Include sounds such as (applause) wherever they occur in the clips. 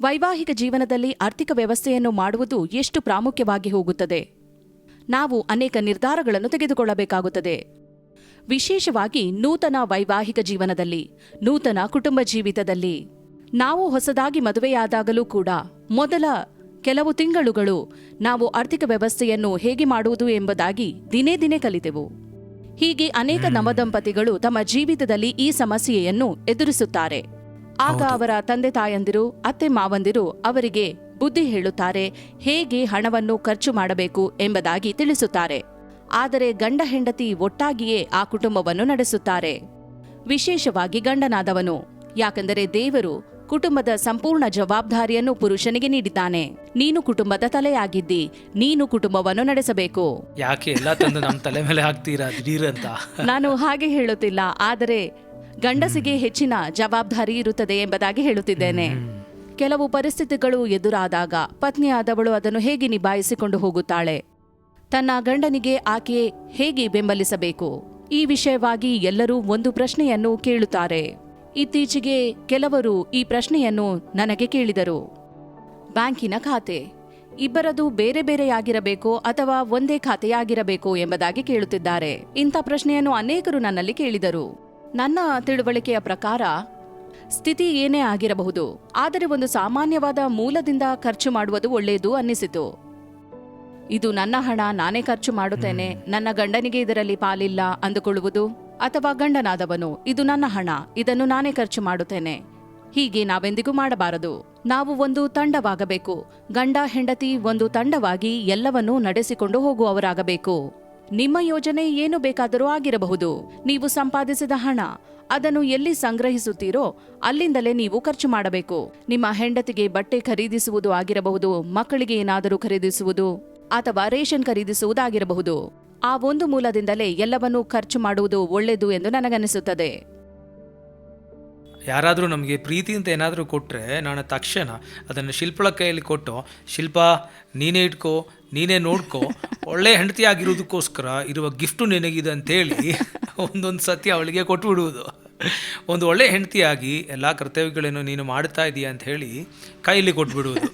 ವೈವಾಹಿಕ ಜೀವನದಲ್ಲಿ ಆರ್ಥಿಕ ವ್ಯವಸ್ಥೆಯನ್ನು ಮಾಡುವುದು ಎಷ್ಟು ಪ್ರಾಮುಖ್ಯವಾಗಿ ಹೋಗುತ್ತದೆ? ನಾವು ಅನೇಕ ನಿರ್ಧಾರಗಳನ್ನು ತೆಗೆದುಕೊಳ್ಳಬೇಕಾಗುತ್ತದೆ. ವಿಶೇಷವಾಗಿ ನೂತನ ವೈವಾಹಿಕ ಜೀವನದಲ್ಲಿ ನೂತನ ಕುಟುಂಬ ಜೀವಿತದಲ್ಲಿ. ನಾವು ಹೊಸದಾಗಿ ಮದುವೆಯಾದಾಗಲೂ ಕೂಡ ಮೊದಲ ಕೆಲವು ತಿಂಗಳುಗಳು ನಾವು ಆರ್ಥಿಕ ವ್ಯವಸ್ಥೆಯನ್ನು ಹೇಗೆ ಮಾಡುವುದು ಎಂಬುದಾಗಿ ದಿನೇ ದಿನೇ ಕಲಿತೆವು. ಹೀಗೆ ಅನೇಕ ನವದಂಪತಿಗಳು ತಮ್ಮ ಜೀವಿತದಲ್ಲಿ ಈ ಸಮಸ್ಯೆಯನ್ನು ಎದುರಿಸುತ್ತಾರೆ. ಆಗ ಅವರ ತಂದೆ ತಾಯಂದಿರು ಅತ್ತೆ ಮಾವಂದಿರು ಅವರಿಗೆ ಬುದ್ಧಿ ಹೇಳುತ್ತಾರೆ ಹೇಗೆ ಹಣವನ್ನು ಖರ್ಚು ಮಾಡಬೇಕು ಎಂಬುದಾಗಿ ತಿಳಿಸುತ್ತಾರೆ. ಆದರೆ ಗಂಡ ಹೆಂಡತಿ ಒಟ್ಟಾಗಿಯೇ ಆ ಕುಟುಂಬವನ್ನು ನಡೆಸುತ್ತಾರೆ. ವಿಶೇಷವಾಗಿ ಗಂಡನಾದವನು ಯಾಕೆಂದರೆ ದೇವರು ಕುಟುಂಬದ ಸಂಪೂರ್ಣ ಜವಾಬ್ದಾರಿಯನ್ನು ಪುರುಷನಿಗೆ ನೀಡಿದ್ದಾನೆ. ನೀನು ಕುಟುಂಬದ ತಲೆಯಾಗಿದ್ದಿ ನೀನು ಕುಟುಂಬವನ್ನು ನಡೆಸಬೇಕು. ಯಾಕೆ ಎಲ್ಲ ತಂದು ನಮ್ಮ ತಲೆ ಮೇಲೆ ನಾನು ಹಾಗೆ ಹೇಳುತ್ತಿಲ್ಲ ಆದರೆ ಗಂಡಸಿಗೆ ಹೆಚ್ಚಿನ ಜವಾಬ್ದಾರಿ ಇರುತ್ತದೆ ಎಂಬುದಾಗಿ ಹೇಳುತ್ತಿದ್ದೇನೆ. ಕೆಲವು ಪರಿಸ್ಥಿತಿಗಳು ಎದುರಾದಾಗ ಪತ್ನಿಯಾದವಳು ಅದನ್ನು ಹೇಗೆ ನಿಭಾಯಿಸಿಕೊಂಡು ಹೋಗುತ್ತಾಳೆ? ತನ್ನ ಗಂಡನಿಗೆ ಆಕೆ ಹೇಗೆ ಬೆಂಬಲಿಸಬೇಕು? ಈ ವಿಷಯವಾಗಿ ಎಲ್ಲರೂ ಒಂದು ಪ್ರಶ್ನೆಯನ್ನು ಕೇಳುತ್ತಾರೆ. ಇತ್ತೀಚೆಗೆ ಕೆಲವರು ಈ ಪ್ರಶ್ನೆಯನ್ನು ನನಗೆ ಕೇಳಿದರು. ಬ್ಯಾಂಕಿನ ಖಾತೆ. ಇಬ್ಬರದು ಬೇರೆ ಬೇರೆಯಾಗಿರಬೇಕೋ ಅಥವಾ ಒಂದೇ ಖಾತೆಯಾಗಿರಬೇಕೋ ಎಂಬುದಾಗಿ ಕೇಳುತ್ತಿದ್ದಾರೆ. ಇಂಥ ಪ್ರಶ್ನೆಯನ್ನು ಅನೇಕರು ನನ್ನಲ್ಲಿ ಕೇಳಿದರು. ನನ್ನ ತಿಳುವಳಿಕೆಯ ಪ್ರಕಾರ ಸ್ಥಿತಿ ಏನೇ ಆಗಿರಬಹುದು ಆದರೆ ಒಂದು ಸಾಮಾನ್ಯವಾದ ಮೂಲದಿಂದ ಖರ್ಚು ಮಾಡುವುದು ಒಳ್ಳೆಯದು ಅನ್ನಿಸಿತು. ಇದು ನನ್ನ ಹಣ ನಾನೇ ಖರ್ಚು ಮಾಡುತ್ತೇನೆ ನನ್ನ ಗಂಡನಿಗೆ ಇದರಲ್ಲಿ ಪಾಲಿಲ್ಲ ಅಂದುಕೊಳ್ಳುವುದು ಅಥವಾ ಗಂಡನಾದವನು ಇದು ನನ್ನ ಹಣ ಇದನ್ನು ನಾನೇ ಖರ್ಚು ಮಾಡುತ್ತೇನೆ. ಹೀಗೆ ನಾವೆಂದಿಗೂ ಮಾಡಬಾರದು. ನಾವು ಒಂದು ತಂಡವಾಗಬೇಕು ಗಂಡ ಹೆಂಡತಿ ಒಂದು ತಂಡವಾಗಿ ಎಲ್ಲವನ್ನೂ ನಡೆಸಿಕೊಂಡು ಹೋಗುವವರಾಗಬೇಕು. ನಿಮ್ಮ ಯೋಜನೆ ಏನು ಬೇಕಾದರೂ ಆಗಿರಬಹುದು. ನೀವು ಸಂಪಾದಿಸಿದ ಹಣ, ಅದನ್ನು ಎಲ್ಲಿ ಸಂಗ್ರಹಿಸುತ್ತೀರೋ ಅಲ್ಲಿಂದಲೇ ನೀವು ಖರ್ಚು ಮಾಡಬೇಕು. ನಿಮ್ಮ ಹೆಂಡತಿಗೆ ಬಟ್ಟೆ ಖರೀದಿಸುವುದು ಆಗಿರಬಹುದು, ಮಕ್ಕಳಿಗೆ ಏನಾದರೂ ಖರೀದಿಸುವುದು ಅಥವಾ ರೇಷನ್ ಖರೀದಿಸುವುದಾಗಿರಬಹುದು. ಆ ಒಂದು ಮೂಲದಿಂದಲೇ ಎಲ್ಲವನ್ನೂ ಖರ್ಚು ಮಾಡುವುದು ಒಳ್ಳೆಯದು ಎಂದು ನನಗನ್ನಿಸುತ್ತದೆ. ಯಾರಾದರೂ ನಮಗೆ ಪ್ರೀತಿ ಅಂತ ಏನಾದರೂ ಕೊಟ್ಟರೆ ನಾನು ತಕ್ಷಣ ಅದನ್ನು ಶಿಲ್ಪಳ ಕೈಯಲ್ಲಿ ಕೊಟ್ಟು, ಶಿಲ್ಪ, ನೀನೇ ಇಟ್ಕೋ ನೀನೇ ನೋಡ್ಕೋ, ಒಳ್ಳೆ ಹೆಂಡತಿ ಆಗಿರೋದಕ್ಕೋಸ್ಕರ ಇರುವ ಗಿಫ್ಟು ನಿನಗಿದೆ ಅಂತೇಳಿ ಒಂದೊಂದು ಸತಿ ಅವಳಿಗೆ ಕೊಟ್ಬಿಡುವುದು. ಒಂದು ಒಳ್ಳೆ ಹೆಂಡತಿಯಾಗಿ ಎಲ್ಲ ಕರ್ತವ್ಯಗಳನ್ನು ನೀನು ಮಾಡ್ತಾ ಇದೀಯ ಅಂತ ಹೇಳಿ ಕೈಯಲ್ಲಿ ಕೊಟ್ಬಿಡುವುದು.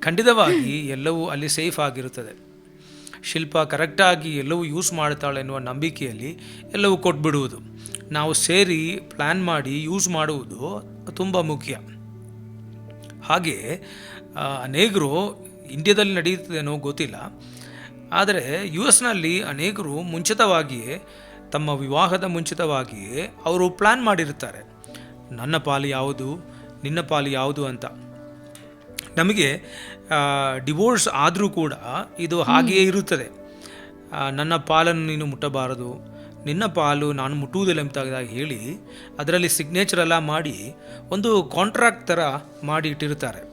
ಖಂಡಿತವಾಗಿ ಎಲ್ಲವೂ ಅಲ್ಲಿ ಸೇಫ್ ಆಗಿರುತ್ತದೆ. ಶಿಲ್ಪ ಕರೆಕ್ಟಾಗಿ ಎಲ್ಲವೂ ಯೂಸ್ ಮಾಡ್ತಾಳೆ ಎನ್ನುವ ನಂಬಿಕೆಯಲ್ಲಿ ಎಲ್ಲವೂ ಕೊಟ್ಬಿಡುವುದು. ನಾವು ಸೇರಿ ಪ್ಲ್ಯಾನ್ ಮಾಡಿ ಯೂಸ್ ಮಾಡುವುದು ತುಂಬ ಮುಖ್ಯ. ಹಾಗೆ ಅನೇಕರು ಇಂಡಿಯಾದಲ್ಲಿ ನಡೆಯುತ್ತದೇನೋ ಗೊತ್ತಿಲ್ಲ. ಆದರೆ ಯು ಎಸ್ನಲ್ಲಿ ಅನೇಕರು ಮುಂಚಿತವಾಗಿಯೇ, ತಮ್ಮ ವಿವಾಹದ ಮುಂಚಿತವಾಗಿಯೇ ಅವರು ಪ್ಲ್ಯಾನ್ ಮಾಡಿರ್ತಾರೆ ನನ್ನ ಪಾಲು ಯಾವುದು, ನಿನ್ನ ಪಾಲು ಯಾವುದು ಅಂತ. ನಮಗೆ ಡಿವೋರ್ಸ್ ಆದರೂ ಕೂಡ ಇದು ಹಾಗೆಯೇ ಇರುತ್ತದೆ. ನನ್ನ ಪಾಲನ್ನು ನೀನು ಮುಟ್ಟಬಾರದು. ನಿನ್ನ ಪಾಲು ನಾನು ಮುಟ್ಟುವುದಿಲ್ಲ ಅಂತ ಹೇಳಿ, ಅದರಲ್ಲಿ ಸಿಗ್ನೇಚರ್ ಎಲ್ಲ ಮಾಡಿ ಒಂದು ಕಾಂಟ್ರಾಕ್ಟ್ ಥರ ಮಾಡಿ ಇಟ್ಟಿರ್ತಾರೆ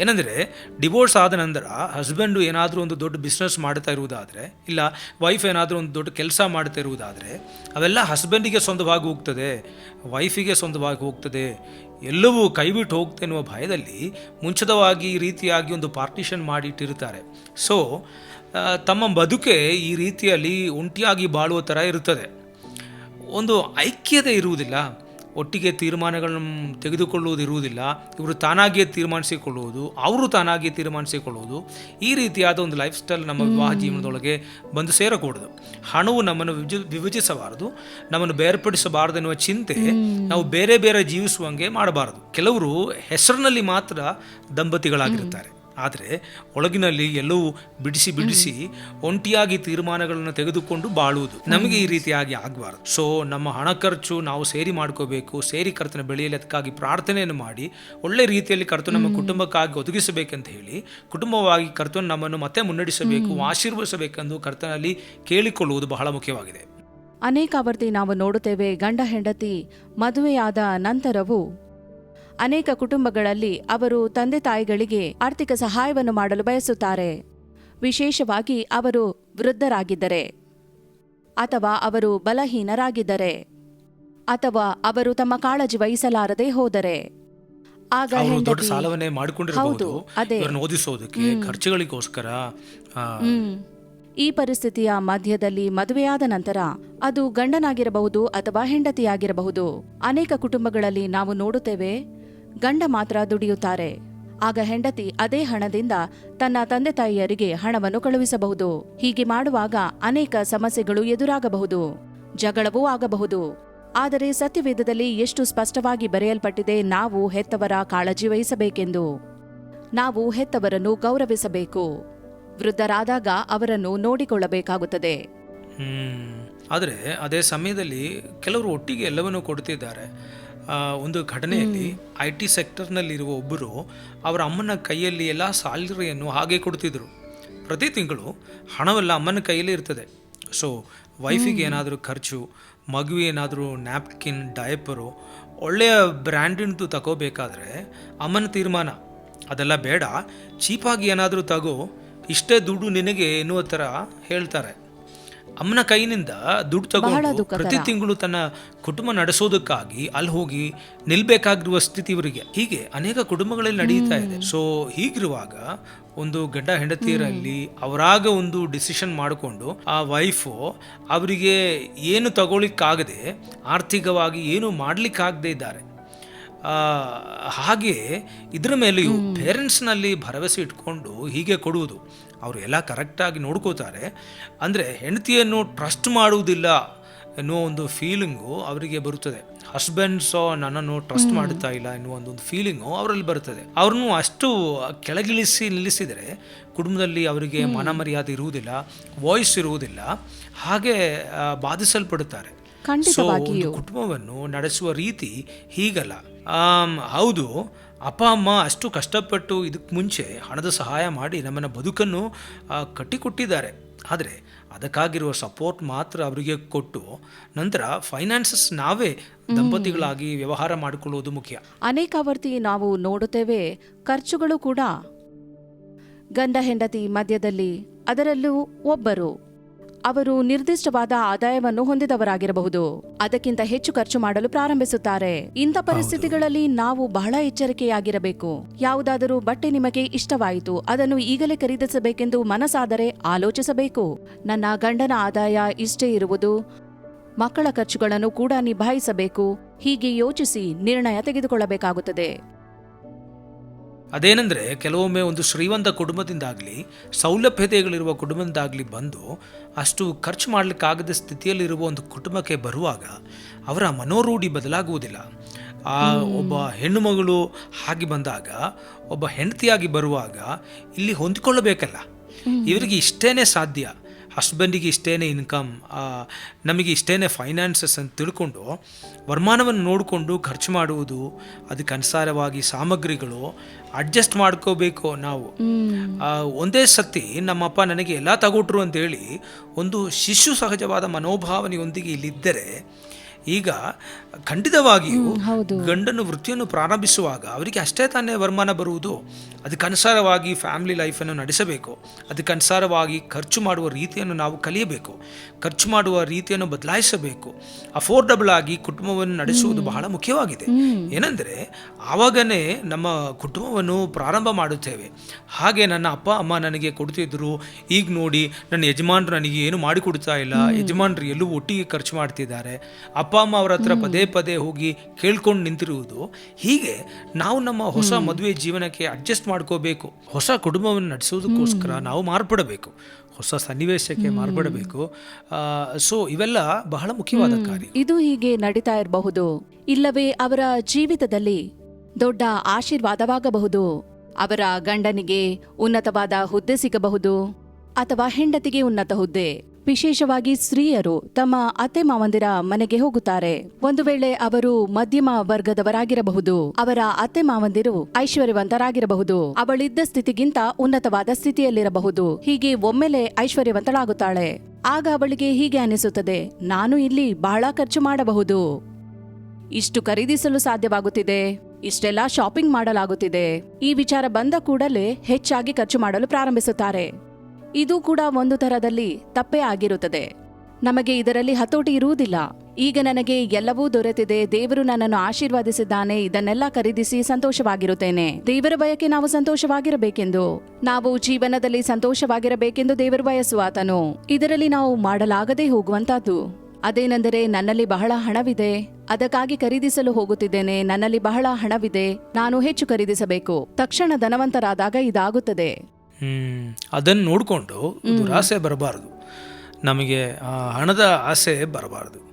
ಏನಂದರೆ ಡಿವೋರ್ಸ್ ಆದ ನಂತರ ಹಸ್ಬೆಂಡು ಏನಾದರೂ ಒಂದು ದೊಡ್ಡ ಬಿಸ್ನೆಸ್ ಮಾಡ್ತಾ ಇರುವುದಾದರೆ, ಇಲ್ಲ ವೈಫ್ ಏನಾದರೂ ಒಂದು ದೊಡ್ಡ ಕೆಲಸ ಮಾಡ್ತಾ ಇರುವುದಾದರೆ, ಅವೆಲ್ಲ ಹಸ್ಬೆಂಡಿಗೆ ಸ್ವಂತವಾಗಿ ಹೋಗ್ತದೆ ವೈಫಿಗೆ ಸ್ವಂತವಾಗಿ ಹೋಗ್ತದೆ, ಎಲ್ಲವೂ ಕೈಬಿಟ್ಟು ಹೋಗ್ತೆ ಎನ್ನುವ ಭಯದಲ್ಲಿ ಮುಂಚಿತವಾಗಿ ಈ ರೀತಿಯಾಗಿ ಒಂದು ಪಾರ್ಟಿಷನ್ ಮಾಡಿಟ್ಟಿರ್ತಾರೆ ಸೊ ತಮ್ಮ ಬದುಕೆ ಈ ರೀತಿಯಲ್ಲಿ ಒಂಟಿಯಾಗಿ ಬಾಳುವ ಥರ ಇರುತ್ತದೆ. ಒಂದು ಐಕ್ಯತೆ ಇರುವುದಿಲ್ಲ. ಒಟ್ಟಿಗೆ ತೀರ್ಮಾನಗಳನ್ನು ತೆಗೆದುಕೊಳ್ಳುವುದು ಇರುವುದಿಲ್ಲ ಇವರು ತಾನಾಗಿಯೇ ತೀರ್ಮಾನಿಸಿಕೊಳ್ಳುವುದು ಅವರು ತಾನಾಗಿಯೇ ತೀರ್ಮಾನಿಸಿಕೊಳ್ಳುವುದು ಈ ರೀತಿಯಾದ ಒಂದು ಲೈಫ್ ಸ್ಟೈಲ್ ನಮ್ಮ ವಿವಾಹ ಜೀವನದೊಳಗೆ ಬಂದು ಸೇರಕೂಡದು. ಹಣವು ನಮ್ಮನ್ನು ವಿಭಜ ವಿಭಜಿಸಬಾರದು. ನಮ್ಮನ್ನು ಬೇರ್ಪಡಿಸಬಾರದು ಎನ್ನುವ ಚಿಂತೆ ನಾವು ಬೇರೆ ಬೇರೆ ಜೀವಿಸುವಂಗೆ ಮಾಡಬಾರದು. ಕೆಲವರು ಹೆಸರಿನಲ್ಲಿ ಮಾತ್ರ ದಂಪತಿಗಳಾಗಿರುತ್ತಾರೆ. ಆದರೆ ಒಳಗಿನಲ್ಲಿ ಎಲ್ಲವೂ ಬಿಡಿಸಿ ಬಿಡಿಸಿ ಒಂಟಿಯಾಗಿ ತೀರ್ಮಾನಗಳನ್ನು ತೆಗೆದುಕೊಂಡು ಬಾಳುವುದು ನಮಗೆ ಈ ರೀತಿಯಾಗಿ ಆಗಬಾರ್ದು. ಸೊ ನಮ್ಮ ಹಣ ಖರ್ಚು ನಾವು ಸೇರಿ ಮಾಡ್ಕೋಬೇಕು ಸೇರಿ ಕರ್ತನ ಬೆಳೆಯಲಿ ಅದಕ್ಕಾಗಿ ಪ್ರಾರ್ಥನೆಯನ್ನು ಮಾಡಿ ಒಳ್ಳೆ ರೀತಿಯಲ್ಲಿ ಕರ್ತು ನಮ್ಮ ಕುಟುಂಬಕ್ಕಾಗಿ ಒದಗಿಸಬೇಕಂತ ಹೇಳಿ ಕುಟುಂಬವಾಗಿ ಕರ್ತನ ನಮ್ಮನ್ನು ಮತ್ತೆ ಮುನ್ನಡೆಸಬೇಕು ಆಶೀರ್ವದಿಸಬೇಕೆಂದು ಕರ್ತನಲ್ಲಿ ಕೇಳಿಕೊಳ್ಳುವುದು ಬಹಳ ಮುಖ್ಯವಾಗಿದೆ. ಅನೇಕ ಅವರ್ತಿ ನಾವು ನೋಡುತ್ತೇವೆ. ಗಂಡ ಹೆಂಡತಿ ಮದುವೆಯಾದ ನಂತರವೂ ಅನೇಕ ಕುಟುಂಬಗಳಲ್ಲಿ ಅವರು ತಂದೆ ತಾಯಿಗಳಿಗೆ ಆರ್ಥಿಕ ಸಹಾಯವನ್ನು ಮಾಡಲು ಬಯಸುತ್ತಾರೆ. ವಿಶೇಷವಾಗಿ ಅವರು ವೃದ್ಧರಾಗಿದ್ದರೆ ಅಥವಾ ಅವರು ಬಲಹೀನರಾಗಿದ್ದರೆ ಅಥವಾ ಅವರು ತಮ್ಮ ಕಾಳಜಿ ವಹಿಸಲಾರದೆ ಹೋದರೆ. ಆಗ ದೊಡ್ಡ ಸಾಲವನ್ನೇ ಮಾಡಿಕೊಂಡಿರಬಹುದು. ಓದಿಸೋದಕ್ಕೆ ಖರ್ಚುಗಳಿಗೋಸ್ಕರ ಈ ಪರಿಸ್ಥಿತಿಯ ಮಧ್ಯದಲ್ಲಿ ಮದುವೆಯಾದ ನಂತರ ಅದು ಗಂಡನಾಗಿರಬಹುದು ಅಥವಾ ಹೆಂಡತಿಯಾಗಿರಬಹುದು. ಅನೇಕ ಕುಟುಂಬಗಳಲ್ಲಿ ನಾವು ನೋಡುತ್ತೇವೆ ಗಂಡ ಮಾತ್ರ ದುಡಿಯುತ್ತಾರೆ. ಆಗ ಹೆಂಡತಿ ಅದೇ ಹಣದಿಂದ ತನ್ನ ತಂದೆ ತಾಯಿಯರಿಗೆ ಹಣವನ್ನು ಕಳುಹಿಸಬಹುದು. ಹೀಗೆ ಮಾಡುವಾಗ ಅನೇಕ ಸಮಸ್ಯೆಗಳು ಎದುರಾಗಬಹುದು. ಜಗಳವೂ ಆಗಬಹುದು. ಆದರೆ ಸತ್ಯವೇದದಲ್ಲಿ ಎಷ್ಟು ಸ್ಪಷ್ಟವಾಗಿ ಬರೆಯಲ್ಪಟ್ಟಿದೆ ನಾವು ಹೆತ್ತವರ ಕಾಳಜಿ ವಹಿಸಬೇಕೆಂದು. ನಾವು ಹೆತ್ತವರನ್ನು ಗೌರವಿಸಬೇಕು. ವೃದ್ಧರಾದಾಗ ಅವರನ್ನು ನೋಡಿಕೊಳ್ಳಬೇಕಾಗುತ್ತದೆ. ಆದರೆ ಅದೇ ಸಮಯದಲ್ಲಿ ಕೆಲವರು ಒಟ್ಟಿಗೆ ಎಲ್ಲವನ್ನೂ ಕೊಡ್ತಿದ್ದಾರೆ. ಆ, ಒಂದು ಘಟನೆಯಲ್ಲಿ ಐ ಟಿ ಸೆಕ್ಟರ್ನಲ್ಲಿರುವ ಒಬ್ಬರು ಅವರ ಅಮ್ಮನ ಕೈಯಲ್ಲಿ ಎಲ್ಲ ಸ್ಯಾಲರಿಯನ್ನು ಹಾಗೆ ಕೊಡ್ತಿದ್ರು. ಪ್ರತಿ ತಿಂಗಳು ಹಣವೆಲ್ಲ ಅಮ್ಮನ ಕೈಯಲ್ಲಿ ಇರ್ತದೆ. ಸೊ ವೈಫಿಗೆ ಏನಾದರೂ ಖರ್ಚು ಮಗುವಿ ಏನಾದರೂ ನ್ಯಾಪ್ಕಿನ್ ಡಯಪರು ಒಳ್ಳೆಯ ಬ್ರ್ಯಾಂಡಿಂದು ತಗೋಬೇಕಾದ್ರೆ ಅಮ್ಮನ ತೀರ್ಮಾನ. ಅದೆಲ್ಲ ಬೇಡ ಚೀಪಾಗಿ ಏನಾದರೂ ತಗೋ, ಇಷ್ಟೇ ದುಡ್ಡು ನಿನಗೆ ಎನ್ನುವ ಥರ ಹೇಳ್ತಾರೆ. ಅಮ್ಮನ ಕೈನಿಂದ ದುಡ್ಡು ತಗೊಂಡು ಪ್ರತಿ ತಿಂಗಳು ತನ್ನ ಕುಟುಂಬ ನಡೆಸೋದಕ್ಕಾಗಿ ಅಲ್ಲಿ ಹೋಗಿ ನಿಲ್ಬೇಕಾಗಿರುವ ಸ್ಥಿತಿ ಇವರಿಗೆ. ಹೀಗೆ ಅನೇಕ ಕುಟುಂಬಗಳಲ್ಲಿ ನಡೀತಾ ಇದೆ. ಸೊ ಹೀಗಿರುವಾಗ ಒಂದು ಗಂಡ ಹೆಂಡತಿಯರಲ್ಲಿ ಅವರಾಗ ಒಂದು ಡಿಸಿಷನ್ ಮಾಡಿಕೊಂಡು ಆ ವೈಫು ಅವರಿಗೆ ಏನು ತಗೊಳಿಕ್ಕಾಗದೆ ಆರ್ಥಿಕವಾಗಿ ಏನು ಮಾಡಲಿಕ್ಕಾಗದೇ ಇದ್ದಾರೆ. ಆ, ಹಾಗೆ ಇದರ ಮೇಲೆಯೂ ಪೇರೆಂಟ್ಸ್ನಲ್ಲಿ ಭರವಸೆ ಇಟ್ಕೊಂಡು ಹೀಗೆ ಕೊಡುವುದು. ಅವರು ಎಲ್ಲ ಕರೆಕ್ಟಾಗಿ ನೋಡ್ಕೋತಾರೆ. ಅಂದರೆ ಹೆಂಡತಿಯನ್ನು ಟ್ರಸ್ಟ್ ಮಾಡುವುದಿಲ್ಲ ಎನ್ನುವ ಒಂದು ಫೀಲಿಂಗು ಅವರಿಗೆ ಬರುತ್ತದೆ. ಹಸ್ಬೆಂಡ್ಸೋ ನನ್ನನ್ನು ಟ್ರಸ್ಟ್ ಮಾಡುತ್ತಾ ಇಲ್ಲ ಎನ್ನುವ ಒಂದು ಫೀಲಿಂಗು ಅವರಲ್ಲಿ ಬರುತ್ತದೆ. ಅವ್ರನ್ನು ಅಷ್ಟು ಕೆಳಗಿಳಿಸಿ ನಿಲ್ಲಿಸಿದರೆ ಕುಟುಂಬದಲ್ಲಿ ಅವರಿಗೆ ಮಾನ ಮರ್ಯಾದೆ ಇರುವುದಿಲ್ಲ ವಾಯ್ಸ್ ಇರುವುದಿಲ್ಲ ಹಾಗೆ ಬಾಧಿಸಲ್ಪಡುತ್ತಾರೆ. ಸೊ ಒಂದು ಕುಟುಂಬವನ್ನು ನಡೆಸುವ ರೀತಿ ಹೀಗಲ್ಲ. ಹೌದು. ಅಪ್ಪ ಅಮ್ಮ ಅಷ್ಟು ಕಷ್ಟಪಟ್ಟು ಇದಕ್ಕೆ ಮುಂಚೆ ಹಣದ ಸಹಾಯ ಮಾಡಿ ನಮ್ಮನ್ನು ಬದುಕನ್ನು ಕಟ್ಟಿಕೊಟ್ಟಿದ್ದಾರೆ. ಆದರೆ ಅದಕ್ಕಾಗಿರುವ ಸಪೋರ್ಟ್ ಮಾತ್ರ ಅವರಿಗೆ ಕೊಟ್ಟು ನಂತರ ಫೈನಾನ್ಸಸ್ ನಾವೇ ದಂಪತಿಗಳಾಗಿ ವ್ಯವಹಾರ ಮಾಡಿಕೊಳ್ಳುವುದು ಮುಖ್ಯ. ಅನೇಕಾವರ್ತಿ ನಾವು ನೋಡುತ್ತೇವೆ. ಖರ್ಚುಗಳು ಕೂಡ. ಗಂಡ ಹೆಂಡತಿ ಮಧ್ಯದಲ್ಲಿ ಅದರಲ್ಲೂ ಒಬ್ಬರು. ಅವರು ನಿರ್ದಿಷ್ಟವಾದ ಆದಾಯವನ್ನು ಹೊಂದಿದವರಾಗಿರಬಹುದು. ಅದಕ್ಕಿಂತ ಹೆಚ್ಚು ಖರ್ಚು ಮಾಡಲು ಪ್ರಾರಂಭಿಸುತ್ತಾರೆ. ಇಂಥ ಪರಿಸ್ಥಿತಿಗಳಲ್ಲಿ ನಾವು ಬಹಳ ಎಚ್ಚರಿಕೆಯಾಗಿರಬೇಕು. ಯಾವುದಾದರೂ ಬಟ್ಟೆ ನಿಮಗೆ ಇಷ್ಟವಾಯಿತು ಅದನ್ನು ಈಗಲೇ ಖರೀದಿಸಬೇಕೆಂದು ಮನಸ್ಸಾದರೆ ಆಲೋಚಿಸಬೇಕು. ನನ್ನ ಗಂಡನ ಆದಾಯ ಇಷ್ಟೇ ಇರುವುದು. ಮಕ್ಕಳ ಖರ್ಚುಗಳನ್ನು ಕೂಡ ನಿಭಾಯಿಸಬೇಕು. ಹೀಗೆ ಯೋಚಿಸಿ ನಿರ್ಣಯ ತೆಗೆದುಕೊಳ್ಳಬೇಕಾಗುತ್ತದೆ. ಅದೇನೆಂದರೆ ಕೆಲವೊಮ್ಮೆ ಒಂದು ಶ್ರೀಮಂತ ಕುಟುಂಬದಿಂದಾಗಲಿ ಸೌಲಭ್ಯತೆಗಳಿರುವ ಕುಟುಂಬದಿಂದಾಗಲಿ ಬಂದು ಅಷ್ಟು ಖರ್ಚು ಮಾಡಲಿಕ್ಕಾಗದ ಸ್ಥಿತಿಯಲ್ಲಿರುವ ಒಂದು ಕುಟುಂಬಕ್ಕೆ ಬರುವಾಗ ಅವರ ಮನೋರೂಢಿ ಬದಲಾಗುವುದಿಲ್ಲ. ಆ ಒಬ್ಬ ಹೆಣ್ಣು ಮಗಳು ಹಾಗೆ ಬಂದಾಗ ಒಬ್ಬ ಹೆಂಡತಿಯಾಗಿ ಬರುವಾಗ ಇಲ್ಲಿ ಹೊಂದಿಕೊಳ್ಳಬೇಕಲ್ಲ. ಇವರಿಗೆ ಇಷ್ಟೇನೆ ಸಾಧ್ಯ. ಹಸ್ಬೆಂಡಿಗೆ ಇಷ್ಟೇನೆ ಇನ್ಕಮ್ ನಮಗೆ ಇಷ್ಟೇನೆ ಫೈನಾನ್ಸಸ್ ಅಂತ ತಿಳ್ಕೊಂಡು ವರಮಾನವನ್ನು ನೋಡಿಕೊಂಡು ಖರ್ಚು ಮಾಡುವುದು ಅದಕ್ಕೆ ಅನುಸಾರವಾಗಿ ಸಾಮಗ್ರಿಗಳು ಅಡ್ಜಸ್ಟ್ ಮಾಡ್ಕೋಬೇಕು ನಾವು. ಒಂದೇ ಸತಿ ನಮ್ಮಪ್ಪ ನನಗೆ ಎಲ್ಲ ತಗೊಟ್ರು ಅಂತೇಳಿ ಒಂದು ಶಿಶು ಸಹಜವಾದ ಮನೋಭಾವನೆಯೊಂದಿಗೆ ಇಲ್ಲಿದ್ದರೆ ಈಗ ಖಂಡಿತವಾಗಿಯೂ ಗಂಡನು ವೃತ್ತಿಯನ್ನು ಪ್ರಾರಂಭಿಸುವಾಗ ಅವರಿಗೆ ಅಷ್ಟೇ ತಾನೇ ವರಮಾನ ಬರುವುದು. ಅದಕ್ಕನುಸಾರವಾಗಿ ಫ್ಯಾಮಿಲಿ ಲೈಫನ್ನು ನಡೆಸಬೇಕು. ಅದಕ್ಕನುಸಾರವಾಗಿ ಖರ್ಚು ಮಾಡುವ ರೀತಿಯನ್ನು ನಾವು ಕಲಿಯಬೇಕು. ಖರ್ಚು ಮಾಡುವ ರೀತಿಯನ್ನು ಬದಲಾಯಿಸಬೇಕು. ಅಫೋರ್ಡಬಲ್ ಆಗಿ ಕುಟುಂಬವನ್ನು ನಡೆಸುವುದು ಬಹಳ ಮುಖ್ಯವಾಗಿದೆ. ಏನೆಂದರೆ ಆವಾಗನೇ ನಮ್ಮ ಕುಟುಂಬವನ್ನು ಪ್ರಾರಂಭ ಮಾಡುತ್ತೇವೆ. ಹಾಗೆ ನನ್ನ ಅಪ್ಪ ಅಮ್ಮ ನನಗೆ ಕೊಡ್ತಿದ್ರು. ಈಗ ನೋಡಿ ನನ್ನ ಯಜಮಾನರು ನನಗೆ ಏನು ಮಾಡಿಕೊಡ್ತಾ ಇಲ್ಲ. ಯಜಮಾನರು ಎಲ್ಲೂ ಒಟ್ಟಿಗೆ ಖರ್ಚು ಮಾಡ್ತಿದ್ದಾರೆ. ಅಪ್ಪ ಅಮ್ಮ ಅವರ ಹತ್ರ ಪದೇ ಪದೇ ಹೋಗಿ ಕೇಳ್ಕೊಂಡು ನಿಂತಿರುವುದು. ಹೀಗೆ ನಾವು ನಮ್ಮ ಹೊಸ ಮದುವೆ ಜೀವನಕ್ಕೆ ಅಡ್ಜಸ್ಟ್ ಮಾಡ್ಕೋಬೇಕು. ಹೊಸ ಕುಟುಂಬವನ್ನು ನಡೆಸೋದಕ್ಕೋಸ್ಕರ ನಾವು ಮಾರ್ಪಡಬೇಕು. ಹೊಸ ಸನ್ನಿವೇಶಕ್ಕೆ ಮಾರ್ಪಡಬೇಕು. ಸೊ ಇವೆಲ್ಲ ಬಹಳ ಮುಖ್ಯವಾದ ಕಾರ್ಯ. ಇದು ಹೀಗೆ ನಡೀತಾ ಇರಬಹುದು. ಇಲ್ಲವೇ ಅವರ ಜೀವಿತದಲ್ಲಿ ದೊಡ್ಡ ಆಶೀರ್ವಾದವಾಗಬಹುದು. ಅವರ ಗಂಡನಿಗೆ ಉನ್ನತವಾದ ಹುದ್ದೆ ಸಿಗಬಹುದು. ಅಥವಾ ಹೆಂಡತಿಗೆ ಉನ್ನತ ಹುದ್ದೆ. ವಿಶೇಷವಾಗಿ ಸ್ತ್ರೀಯರು ತಮ್ಮ ಅತ್ತೆ ಮಾವಂದಿರ ಮನೆಗೆ ಹೋಗುತ್ತಾರೆ. ಒಂದು ವೇಳೆ ಅವರು ಮಧ್ಯಮ ವರ್ಗದವರಾಗಿರಬಹುದು. ಅವರ ಅತ್ತೆ ಮಾವಂದಿರು ಐಶ್ವರ್ಯವಂತರಾಗಿರಬಹುದು. ಅವಳಿದ್ದ ಸ್ಥಿತಿಗಿಂತ ಉನ್ನತವಾದ ಸ್ಥಿತಿಯಲ್ಲಿರಬಹುದು. ಹೀಗೆ ಒಮ್ಮೆಲೆ ಐಶ್ವರ್ಯವಂತಳಾಗುತ್ತಾಳೆ. ಆಗ ಅವಳಿಗೆ ಹೀಗೆ ಅನಿಸುತ್ತದೆ. ನಾನು ಇಲ್ಲಿ ಬಹಳ ಖರ್ಚು ಮಾಡಬಹುದು. ಇಷ್ಟು ಖರೀದಿಸಲು ಸಾಧ್ಯವಾಗುತ್ತಿದೆ. ಇಷ್ಟೆಲ್ಲ ಶಾಪಿಂಗ್ ಮಾಡಲಾಗುತ್ತಿದೆ. ಈ ವಿಚಾರ ಬಂದ ಕೂಡಲೇ ಹೆಚ್ಚಾಗಿ ಖರ್ಚು ಮಾಡಲು ಪ್ರಾರಂಭಿಸುತ್ತಾರೆ. ಇದು ಕೂಡ ಒಂದು ತರದಲ್ಲಿ ತಪ್ಪೇ ಆಗಿರುತ್ತದೆ. ನಮಗೆ ಇದರಲ್ಲಿ ಹತೋಟಿ ಇರುವುದಿಲ್ಲ. ಈಗ ನನಗೆ ಎಲ್ಲವೂ ದೊರೆತಿದೆ. ದೇವರು ನನ್ನನ್ನು ಆಶೀರ್ವಾದಿಸಿದ್ದಾನೆ. ಇದನ್ನೆಲ್ಲ ಖರೀದಿಸಿ ಸಂತೋಷವಾಗಿರುತ್ತೇನೆ. ದೇವರ ಬಯಕೆ ನಾವು ಸಂತೋಷವಾಗಿರಬೇಕೆಂದು. ನಾವು ಜೀವನದಲ್ಲಿ ಸಂತೋಷವಾಗಿರಬೇಕೆಂದು ದೇವರು ಬಯಸುವಾತನು ಇದರಲ್ಲಿ ನಾವು ಮಾಡಲಾಗದೆ ಹೋಗುವಂತಹದ್ದು ಅದೇನೆಂದರೆ ನನ್ನಲ್ಲಿ ಬಹಳ ಹಣವಿದೆ. ಅದಕ್ಕಾಗಿ ಖರೀದಿಸಲು ಹೋಗುತ್ತಿದ್ದೇನೆ. ನನ್ನಲ್ಲಿ ಬಹಳ ಹಣವಿದೆ. ನಾನು ಹೆಚ್ಚು ಖರೀದಿಸಬೇಕು. ತಕ್ಷಣ ಧನವಂತರಾದಾಗ ಇದಾಗುತ್ತದೆ. ಅದನ್ನು ನೋಡಿಕೊಂಡು ದುರಾಸೆ ಬರಬಾರ್ದು. ನಮಗೆ ಹಣದ ಆಸೆ ಬರಬಾರ್ದು.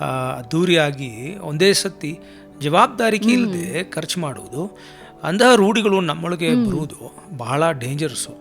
ಆ, ಅದ್ದೂರಿಯಾಗಿ ಒಂದೇ ಸತಿ ಜವಾಬ್ದಾರಿಕೆ ಇಲ್ಲದೆ ಖರ್ಚು ಮಾಡುವುದು ಅಂತಹ ರೂಢಿಗಳು ನಮ್ಮೊಳಗೆ ಬರುವುದು ಬಹಳ ಡೇಂಜರಸ್ಸು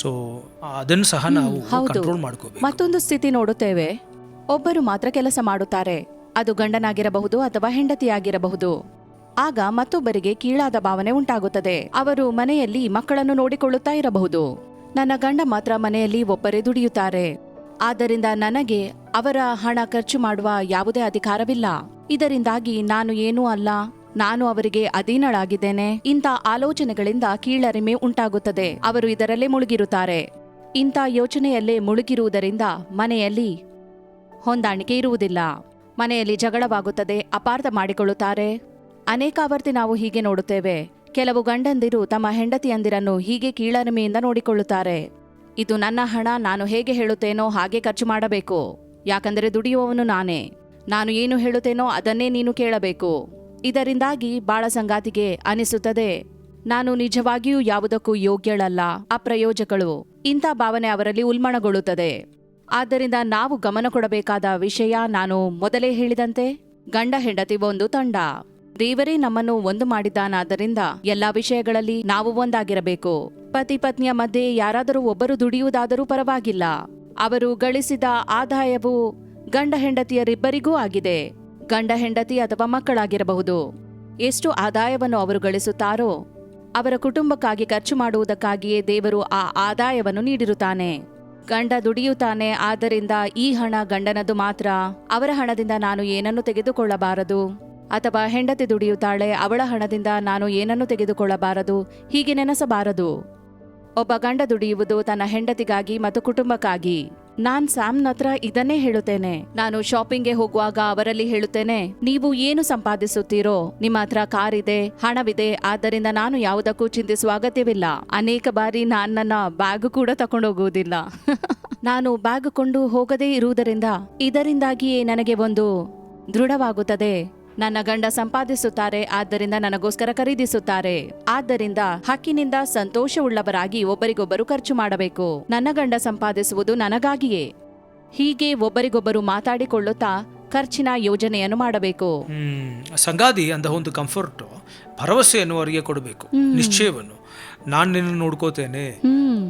ಸೊ ಅದನ್ನು ಸಹ ನಾವು ಕಂಟ್ರೋಲ್ ಮಾಡ್ಕೋಬೇಕು. ಮತ್ತೊಂದು ಸ್ಥಿತಿ ನೋಡುತ್ತೇವೆ. ಒಬ್ಬರು ಮಾತ್ರ ಕೆಲಸ ಮಾಡುತ್ತಾರೆ. ಅದು ಗಂಡನಾಗಿರಬಹುದು ಅಥವಾ ಹೆಂಡತಿಯಾಗಿರಬಹುದು. ಆಗ ಮತ್ತೊಬ್ಬರಿಗೆ ಕೀಳಾದ ಭಾವನೆ ಉಂಟಾಗುತ್ತದೆ. ಅವರು ಮನೆಯಲ್ಲಿ ಮಕ್ಕಳನ್ನು ನೋಡಿಕೊಳ್ಳುತ್ತಾ ಇರಬಹುದು. ನನ್ನ ಗಂಡ ಮಾತ್ರ ಮನೆಯಲ್ಲಿ ಒಬ್ಬರೇ ದುಡಿಯುತ್ತಾರೆ. ಆದ್ದರಿಂದ ನನಗೆ ಅವರ ಹಣ ಖರ್ಚು ಮಾಡುವ ಯಾವುದೇ ಅಧಿಕಾರವಿಲ್ಲ. ಇದರಿಂದಾಗಿ ನಾನು ಏನೂ ಅಲ್ಲ. ನಾನು ಅವರಿಗೆ ಅಧೀನಳಾಗಿದ್ದೇನೆ. ಇಂಥ ಆಲೋಚನೆಗಳಿಂದ ಕೀಳರಿಮೆ ಉಂಟಾಗುತ್ತದೆ. ಅವರು ಇದರಲ್ಲೇ ಮುಳುಗಿರುತ್ತಾರೆ. ಇಂಥ ಯೋಚನೆಯಲ್ಲೇ ಮುಳುಗಿರುವುದರಿಂದ ಮನೆಯಲ್ಲಿ ಹೊಂದಾಣಿಕೆ ಇರುವುದಿಲ್ಲ. ಮನೆಯಲ್ಲಿ ಜಗಳವಾಗುತ್ತದೆ, ಅಪಾರ್ಥ ಮಾಡಿಕೊಳ್ಳುತ್ತಾರೆ. ಅನೇಕಾವರ್ತಿ ನಾವು ಹೀಗೆ ನೋಡುತ್ತೇವೆ. ಕೆಲವು ಗಂಡಂದಿರು ತಮ್ಮ ಹೆಂಡತಿಯಂದಿರನ್ನು ಹೀಗೆ ಕೀಳರಿಮೆಯಿಂದ ನೋಡಿಕೊಳ್ಳುತ್ತಾರೆ. ಇದು ನನ್ನ ಹಣ, ನಾನು ಹೇಗೆ ಹೇಳುತ್ತೇನೋ ಹಾಗೆ ಖರ್ಚು ಮಾಡಬೇಕು. ಯಾಕಂದರೆ ದುಡಿಯುವವನು ನಾನೇ. ನಾನು ಏನು ಹೇಳುತ್ತೇನೋ ಅದನ್ನೇ ನೀನು ಕೇಳಬೇಕು. ಇದರಿಂದಾಗಿ ಬಾಳ ಸಂಗಾತಿಗೆ ಅನಿಸುತ್ತದೆ. ನಾನು ನಿಜವಾಗಿಯೂ ಯಾವುದಕ್ಕೂ ಯೋಗ್ಯಳಲ್ಲ, ಅಪ್ರಯೋಜಕಳು. ಇಂಥ ಭಾವನೆ ಅವರಲ್ಲಿ ಉಲ್ಮಣಗೊಳ್ಳುತ್ತದೆ ಆದ್ದರಿಂದ ನಾವು ಗಮನ ಕೊಡಬೇಕಾದ ವಿಷಯ ನಾನು ಮೊದಲೇ ಹೇಳಿದಂತೆ, ಗಂಡ ಹೆಂಡತಿ ಒಂದು ತಂಡ. ದೇವರೇ ನಮ್ಮನ್ನು ಒಂದು ಮಾಡಿದ್ದಾನಾದ್ದರಿಂದ ಎಲ್ಲಾ ವಿಷಯಗಳಲ್ಲಿ ನಾವು ಒಂದಾಗಿರಬೇಕು. ಪತಿ ಪತ್ನಿಯ ಮಧ್ಯೆ ಯಾರಾದರೂ ಒಬ್ಬರು ದುಡಿಯುವುದಾದರೂ ಪರವಾಗಿಲ್ಲ. ಅವರು ಗಳಿಸಿದ ಆದಾಯವು ಗಂಡ ಹೆಂಡತಿಯರಿಬ್ಬರಿಗೂ ಆಗಿದೆ. ಗಂಡ ಹೆಂಡತಿ ಅಥವಾ ಮಕ್ಕಳಾಗಿರಬಹುದು. ಎಷ್ಟು ಆದಾಯವನ್ನು ಅವರು ಗಳಿಸುತ್ತಾರೋ ಅವರ ಕುಟುಂಬಕ್ಕಾಗಿ ಖರ್ಚು ಮಾಡುವುದಕ್ಕಾಗಿಯೇ ದೇವರು ಆ ಆದಾಯವನ್ನು ನೀಡಿರುತ್ತಾನೆ. ಗಂಡ ದುಡಿಯುತ್ತಾನೆ, ಆದ್ದರಿಂದ ಈ ಹಣ ಗಂಡನದು ಮಾತ್ರ. ಅವರ ಹಣದಿಂದ ನಾನು ಏನನ್ನು ತೆಗೆದುಕೊಳ್ಳಬಾರದು? ಅಥವಾ ಹೆಂಡತಿ ದುಡಿಯುತ್ತಾಳೆ, ಅವಳ ಹಣದಿಂದ ನಾನು ಏನನ್ನು ತೆಗೆದುಕೊಳ್ಳಬಾರದು? ಹೀಗೆ ನೆನೆಸಬಾರದು. ಒಬ್ಬ ಗಂಡ ದುಡಿಯುವುದು ತನ್ನ ಹೆಂಡತಿಗಾಗಿ ಮತ್ತು ಕುಟುಂಬಕ್ಕಾಗಿ. ನಾನ್ ಸ್ಯಾಮ್ನ ಹತ್ರ ಇದನ್ನೇ ಹೇಳುತ್ತೇನೆ. ನಾನು ಶಾಪಿಂಗ್ಗೆ ಹೋಗುವಾಗ ಅವರಲ್ಲಿ ಹೇಳುತ್ತೇನೆ, ನೀವು ಏನು ಸಂಪಾದಿಸುತ್ತೀರೋ, ನಿಮ್ಮ ಹತ್ರ ಕಾರ್ ಇದೆ ಹಣವಿದೆ, ಆದ್ದರಿಂದ ನಾನು ಯಾವುದಕ್ಕೂ ಚಿಂತಿಸುವ ಅಗತ್ಯವಿಲ್ಲ. ಅನೇಕ ಬಾರಿ ನಾನು ನನ್ನ ಬ್ಯಾಗ್ ಕೂಡ ತಕೊಂಡೋಗುವುದಿಲ್ಲ (laughs) ನಾನು ಬ್ಯಾಗ್ ಕೊಂಡು ಹೋಗದೇ ಇರುವುದರಿಂದ ಇದರಿಂದಾಗಿಯೇ ನನಗೆ ಒಂದು ದೃಢವಾಗುತ್ತದೆ. ನನ್ನ ಗಂಡ ಸಂಪಾದಿಸುತ್ತಾರೆ ಆದ್ದರಿಂದ ನನಗೋಸ್ಕರ ಖರೀದಿಸುತ್ತಾರೆ. ಆದ್ದರಿಂದ ಹಕ್ಕಿನಿಂದ ಸಂತೋಷವುಳ್ಳವರಾಗಿ ಒಬ್ಬರಿಗೊಬ್ಬರು ಖರ್ಚು ಮಾಡಬೇಕು. ನನ್ನ ಗಂಡ ಸಂಪಾದಿಸುವುದು ನನಗಾಗಿಯೇ. ಹೀಗೆ ಒಬ್ಬರಿಗೊಬ್ಬರು ಮಾತಾಡಿಕೊಳ್ಳುತ್ತಾ ಖರ್ಚಿನ ಯೋಜನೆಯನ್ನು ಮಾಡಬೇಕು. ಸಂಗಾದಿ ಅಂದ ಒಂದು ಕಂಫರ್ಟ್ ಭರವಸೆಯನ್ನು ಅವರಿಗೆ ಕೊಡಬೇಕು. ನಿಶ್ಚಯವನ್ನು. ನಾನು ನಿನ್ನ ನೋಡ್ಕೋತೇನೆ.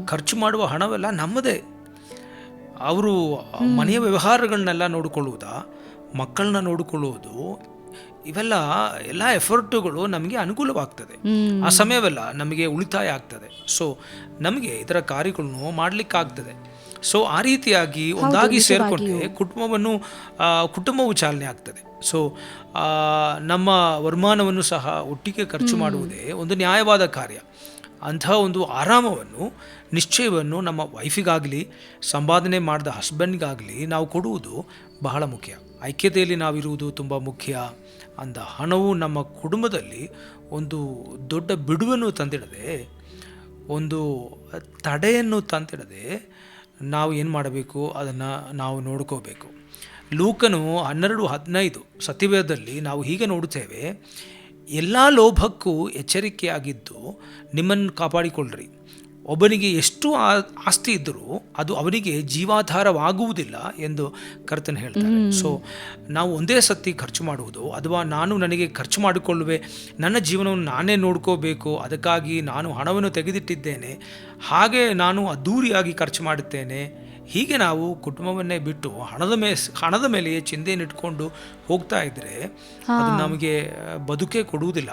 ಖರ್ಚು ಮಾಡುವ ಹಣವೆಲ್ಲ ನಮ್ಮದೇ. ಅವರು ಮನೆಯ ವ್ಯವಹಾರಗಳನ್ನೆಲ್ಲ ನೋಡಿಕೊಳ್ಳುವುದಾ? ಮಕ್ಕಳನ್ನ ನೋಡಿಕೊಳ್ಳುವುದು? ಇವೆಲ್ಲ ಎಲ್ಲ ಎಫರ್ಟುಗಳು ನಮಗೆ ಅನುಕೂಲವಾಗ್ತದೆ. ಆ ಸಮಯವೆಲ್ಲ ನಮಗೆ ಉಳಿತಾಯ ಆಗ್ತದೆ. ಸೊ ನಮಗೆ ಇದರ ಕಾರ್ಯಗಳನ್ನು ಮಾಡಲಿಕ್ಕಾಗ್ತದೆ. ಸೊ ಆ ರೀತಿಯಾಗಿ ಒಂದಾಗಿ ಸೇರಿಕೊಂಡ್ರೆ ಕುಟುಂಬವನ್ನು ಕುಟುಂಬವು ಚಾಲನೆ ಆಗ್ತದೆ. ಸೊ ನಮ್ಮ ವರಮಾನವನ್ನು ಸಹ ಒಟ್ಟಿಗೆ ಖರ್ಚು ಮಾಡುವುದೇ ಒಂದು ನ್ಯಾಯವಾದ ಕಾರ್ಯ. ಅಂತಹ ಒಂದು ಆರಾಮವನ್ನು ನಿಶ್ಚಯವನ್ನು ನಮ್ಮ ವೈಫಿಗಾಗಲಿ ಸಂಪಾದನೆ ಮಾಡಿದ ಹಸ್ಬೆಂಡ್ಗಾಗಲಿ ನಾವು ಕೊಡುವುದು ಬಹಳ ಮುಖ್ಯ. ಐಕ್ಯತೆಯಲ್ಲಿ ನಾವಿರುವುದು ತುಂಬ ಮುಖ್ಯ. ಅಂದ ಹಣವು ನಮ್ಮ ಕುಟುಂಬದಲ್ಲಿ ಒಂದು ದೊಡ್ಡ ಬಿಡುವನ್ನು ತಂದಿಡದೆ, ಒಂದು ತಡೆಯನ್ನು ತಂದಿಡದೆ ನಾವು ಏನು ಮಾಡಬೇಕು? ಅದನ್ನು ನಾವು ನೋಡ್ಕೋಬೇಕು. ಲೂಕನು ಹನ್ನೆರಡು ಹದಿನೈದು ಸತ್ಯವೇದದಲ್ಲಿ ನಾವು ಹೀಗೆ ನೋಡುತ್ತೇವೆ, ಎಲ್ಲ ಲೋಭಕ್ಕೂ ಎಚ್ಚರಿಕೆಯಾಗಿದ್ದು ನಿಮ್ಮನ್ನು ಕಾಪಾಡಿಕೊಳ್ಳ್ರಿ. ಒಬ್ಬನಿಗೆ ಎಷ್ಟು ಆಸ್ತಿ ಇದ್ದರೂ ಅದು ಅವನಿಗೆ ಜೀವಾಧಾರವಾಗುವುದಿಲ್ಲ ಎಂದು ಕರ್ತನ ಹೇಳ್ತಾರೆ ಸೊ ನಾವು ಒಂದೇ ಸತಿ ಖರ್ಚು ಮಾಡುವುದು ಅಥವಾ ನಾನು ನನಗೆ ಖರ್ಚು ಮಾಡಿಕೊಳ್ಳುವೆ ನನ್ನ ಜೀವನವನ್ನು ನಾನೇ ನೋಡ್ಕೋಬೇಕು ಅದಕ್ಕಾಗಿ ನಾನು ಹಣವನ್ನು ತೆಗೆದಿಟ್ಟಿದ್ದೇನೆ ಹಾಗೆ ನಾನು ಅದ್ದೂರಿಯಾಗಿ ಖರ್ಚು ಮಾಡುತ್ತೇನೆ ಹೀಗೆ ನಾವು ಕುಟುಂಬವನ್ನೇ ಬಿಟ್ಟು ಹಣದ ಮೇ ಹಣದ ಮೇಲೆಯೇ ಚಿಂತೆಯನ್ನಿಟ್ಕೊಂಡು ಹೋಗ್ತಾ ಇದ್ದರೆ ಅದು ನಮಗೆ ಬದುಕೇ ಕೊಡುವುದಿಲ್ಲ.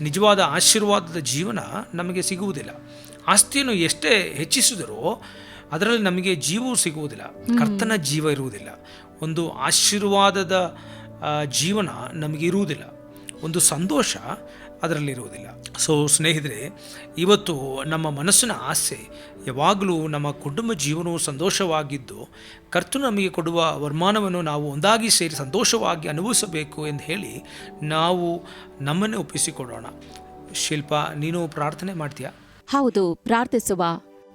ನಿಜವಾದ ಆಶೀರ್ವಾದದ ಜೀವನ ನಮಗೆ ಸಿಗುವುದಿಲ್ಲ. ಆಸ್ತಿಯನ್ನು ಎಷ್ಟೇ ಹೆಚ್ಚಿಸಿದರೂ ಅದರಲ್ಲಿ ನಮಗೆ ಜೀವವು ಸಿಗುವುದಿಲ್ಲ. ಕರ್ತನ ಜೀವ ಇರುವುದಿಲ್ಲ. ಒಂದು ಆಶೀರ್ವಾದದ ಜೀವನ ನಮಗೆ ಇರುವುದಿಲ್ಲ. ಒಂದು ಸಂತೋಷ ಅದರಲ್ಲಿರುವುದಿಲ್ಲ ಸೊ ಸ್ನೇಹಿತರೆ ಇವತ್ತು ನಮ್ಮ ಮನಸ್ಸಿನ ಆಸೆ ಯಾವಾಗಲೂ ನಮ್ಮ ಕುಟುಂಬ ಜೀವನವು ಸಂತೋಷವಾಗಿದ್ದು ಕರ್ತನು ನಮಗೆ ಕೊಡುವ ವರಮಾನವನ್ನು ನಾವು ಒಂದಾಗಿ ಸೇರಿ ಸಂತೋಷವಾಗಿ ಅನುಭವಿಸಬೇಕು ಎಂದು ಹೇಳಿ ನಾವು ನಮ್ಮನ್ನೇ ಒಪ್ಪಿಸಿಕೊಡೋಣ ಶಿಲ್ಪ ನೀನು ಪ್ರಾರ್ಥನೆ ಮಾಡ್ತೀಯಾ? ಹೌದು, ಪ್ರಾರ್ಥಿಸುವ.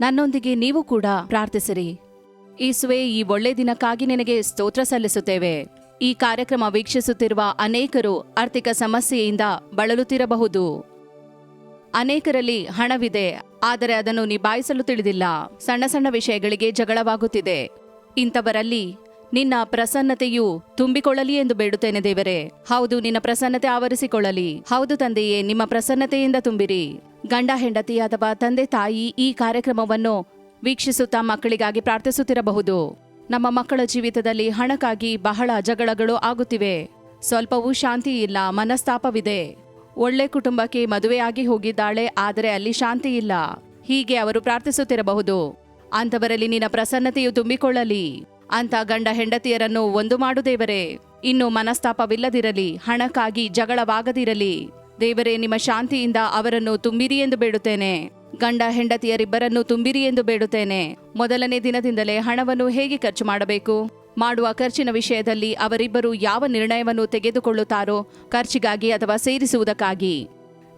ನನ್ನೊಂದಿಗೆ ನೀವು ಕೂಡ ಪ್ರಾರ್ಥಿಸಿರಿ. ಈಸುವೆ ಈ ಒಳ್ಳೆ ದಿನಕ್ಕಾಗಿ ನಿನಗೆ ಸ್ತೋತ್ರ ಸಲ್ಲಿಸುತ್ತೇವೆ. ಈ ಕಾರ್ಯಕ್ರಮ ವೀಕ್ಷಿಸುತ್ತಿರುವ ಅನೇಕರು ಆರ್ಥಿಕ ಸಮಸ್ಯೆಯಿಂದ ಬಳಲುತ್ತಿರಬಹುದು. ಅನೇಕರಲ್ಲಿ ಹಣವಿದೆ, ಆದರೆ ಅದನ್ನು ನಿಭಾಯಿಸಲು ತಿಳಿದಿಲ್ಲ. ಸಣ್ಣ ಸಣ್ಣ ವಿಷಯಗಳಿಗೆ ಜಗಳವಾಗುತ್ತಿದೆ. ಇಂಥವರಲ್ಲಿ ನಿನ್ನ ಪ್ರಸನ್ನತೆಯು ತುಂಬಿಕೊಳ್ಳಲಿ ಎಂದು ಬೇಡುತ್ತೇನೆ ದೇವರೇ. ಹೌದು, ನಿನ್ನ ಪ್ರಸನ್ನತೆ ಆವರಿಸಿಕೊಳ್ಳಲಿ. ಹೌದು ತಂದೆಯೇ, ನಿಮ್ಮ ಪ್ರಸನ್ನತೆಯಿಂದ ತುಂಬಿರಿ. ಗಂಡ, ಹೆಂಡತಿ ಅಥವಾ ತಂದೆ, ತಾಯಿ ಈ ಕಾರ್ಯಕ್ರಮವನ್ನು ವೀಕ್ಷಿಸುತ್ತಾ ಮಕ್ಕಳಿಗಾಗಿ ಪ್ರಾರ್ಥಿಸುತ್ತಿರಬಹುದು. ನಮ್ಮ ಮಕ್ಕಳ ಜೀವಿತದಲ್ಲಿ ಹಣಕ್ಕಾಗಿ ಬಹಳ ಜಗಳಗಳು ಆಗುತ್ತಿವೆ. ಸ್ವಲ್ಪವೂ ಶಾಂತಿ ಇಲ್ಲ, ಮನಸ್ತಾಪವಿದೆ. ಒಳ್ಳೆ ಕುಟುಂಬಕ್ಕೆ ಮದುವೆಯಾಗಿ ಹೋಗಿದ್ದಾಳೆ, ಆದರೆ ಅಲ್ಲಿ ಶಾಂತಿ ಇಲ್ಲ. ಹೀಗೆ ಅವರು ಪ್ರಾರ್ಥಿಸುತ್ತಿರಬಹುದು. ಅಂಥವರಲ್ಲಿ ನಿನ್ನ ಪ್ರಸನ್ನತೆಯು ತುಂಬಿಕೊಳ್ಳಲಿ. ಅಂತ ಗಂಡ ಹೆಂಡತಿಯರನ್ನು ಒಂದು ಮಾಡುದೇವರೇ ಇನ್ನು ಮನಸ್ತಾಪವಿಲ್ಲದಿರಲಿ, ಹಣಕ್ಕಾಗಿ ಜಗಳವಾಗದಿರಲಿ. ದೇವರೇ, ನಿಮ್ಮ ಶಾಂತಿಯಿಂದ ಅವರನ್ನು ತುಂಬಿರಿ ಎಂದು ಬೇಡುತ್ತೇನೆ. ಗಂಡ ಹೆಂಡತಿಯರಿಬ್ಬರನ್ನು ತುಂಬಿರಿ ಎಂದು ಬೇಡುತ್ತೇನೆ. ಮೊದಲನೇ ದಿನದಿಂದಲೇ ಹಣವನ್ನು ಹೇಗೆ ಖರ್ಚು ಮಾಡಬೇಕು? ಮಾಡುವ ಖರ್ಚಿನ ವಿಷಯದಲ್ಲಿ ಅವರಿಬ್ಬರು ಯಾವ ನಿರ್ಣಯವನ್ನು ತೆಗೆದುಕೊಳ್ಳುತ್ತಾರೋ, ಖರ್ಚಿಗಾಗಿ ಅಥವಾ ಸೇರಿಸುವುದಕ್ಕಾಗಿ.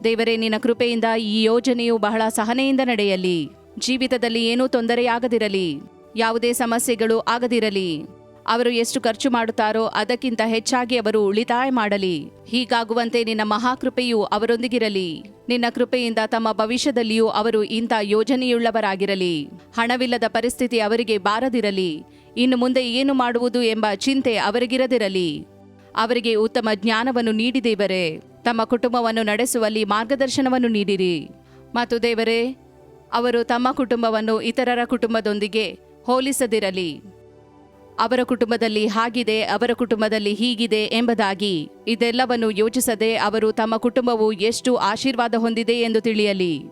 ದೇವರೇ, ನಿನ್ನ ಕೃಪೆಯಿಂದ ಈ ಯೋಜನೆಯು ಬಹಳ ಸಹನೆಯಿಂದ ನಡೆಯಲಿ. ಜೀವಿತದಲ್ಲಿ ಏನೂ ತೊಂದರೆಯಾಗದಿರಲಿ. ಯಾವುದೇ ಸಮಸ್ಯೆಗಳು ಆಗದಿರಲಿ. ಅವರು ಎಷ್ಟು ಖರ್ಚು ಮಾಡುತ್ತಾರೋ ಅದಕ್ಕಿಂತ ಹೆಚ್ಚಾಗಿ ಅವರು ಉಳಿತಾಯ ಮಾಡಲಿ. ಹೀಗಾಗುವಂತೆ ನಿನ್ನ ಮಹಾಕೃಪೆಯು ಅವರೊಂದಿಗಿರಲಿ. ನಿನ್ನ ಕೃಪೆಯಿಂದ ತಮ್ಮ ಭವಿಷ್ಯದಲ್ಲಿಯೂ ಅವರು ಇಂಥ ಯೋಜನೆಯುಳ್ಳವರಾಗಿರಲಿ. ಹಣವಿಲ್ಲದ ಪರಿಸ್ಥಿತಿ ಅವರಿಗೆ ಬಾರದಿರಲಿ. ಇನ್ನು ಮುಂದೆ ಏನು ಮಾಡುವುದು ಎಂಬ ಚಿಂತೆ ಅವರಿಗಿರದಿರಲಿ. ಅವರಿಗೆ ಉತ್ತಮ ಜ್ಞಾನವನ್ನು ನೀಡಿದೇವರೇ ತಮ್ಮ ಕುಟುಂಬವನ್ನು ನಡೆಸುವಲ್ಲಿ ಮಾರ್ಗದರ್ಶನವನ್ನು ನೀಡಿರಿ. ಮತ್ತು ದೇವರೇ, ಅವರು ತಮ್ಮ ಕುಟುಂಬವನ್ನು ಇತರರ ಕುಟುಂಬದೊಂದಿಗೆ ಹೋಲಿಸದಿರಲಿ. ಅವರ ಕುಟುಂಬದಲ್ಲಿ ಹಾಗಿದೆ, ಅವರ ಕುಟುಂಬದಲ್ಲಿ ಹೀಗಿದೆ ಎಂಬುದಾಗಿ ಇದೆಲ್ಲವನ್ನು ಯೋಚಿಸದೆ ಅವರು ತಮ್ಮ ಕುಟುಂಬವು ಎಷ್ಟು ಆಶೀರ್ವಾದ ಹೊಂದಿದೆ ಎಂದು ತಿಳಿಯಲಿ.